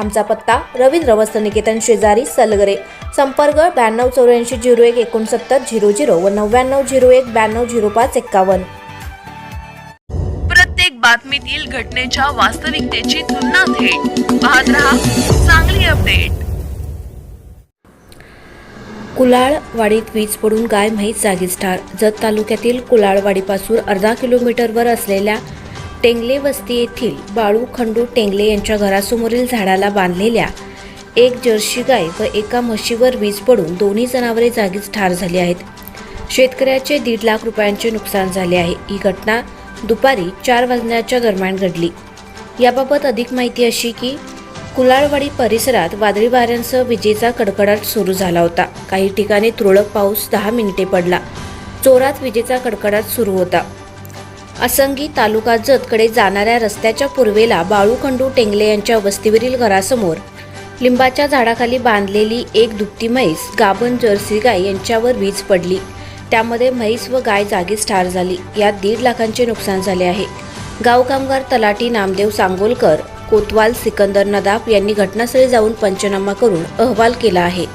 आमचा पत्ता रवींद्र वस्त्र निकेतन शेजारी सलगरे. संपर्क ब्याण्णव चौऱ्याऐंशी झिरो एक एकोणसत्तर झिरो झिरो व नव्याण्णव झिरो एक ब्याण्णव झिरो पाच एक्कावन्न. प्रत्येक बातमीतील घटनेच्या वास्तविकतेची तुलना थेट. पाहत रहा चांगली अपडेट. कुलाळवाडीत वीज पडून गाय म्हैस जागीच ठार. जत तालुक्यातील कुलाळवाडीपासून अर्धा किलोमीटरवर असलेल्या टेंगले वस्ती येथील बाळू खंडू टेंगले यांच्या घरासमोरील झाडाला बांधलेल्या एक जर्सी गाय व एका म्हशीवर वीज पडून दोन्ही जनावरे जागीच ठार झाली आहेत. शेतकऱ्याचे दीड लाख रुपयांचे नुकसान झाले आहे. ही घटना दुपारी चार वाजण्याच्या दरम्यान घडली. याबाबत अधिक माहिती अशी की कुलाळवाडी परिसरात वादळी वाऱ्यांसह विजेचा कडकडाट सुरू झाला होता. काही ठिकाणी तुरळक पाऊस दहा मिनिटे पडला. जोरात विजेचा कडकडाट सुरू होता. असंगी तालुका जतकडे जाणाऱ्या रस्त्याच्या पूर्वेला बाळूखंडू टेंगले यांच्या वस्तीवरील घरासमोर लिंबाच्या झाडाखाली बांधलेली एक दुपटी म्हैस गाभण जर्सी गाय यांच्यावर वीज पडली. त्यामध्ये म्हैस व गाय जागीच ठार झाली. यात दीड लाखांचे नुकसान झाले आहे. गाव कामगार तलाटी नामदेव सांगोलकर कोतवाल सिकंदर नदाफ यांनी घटनास्थळी जाऊन पंचनामा करून अहवाल केला आहे.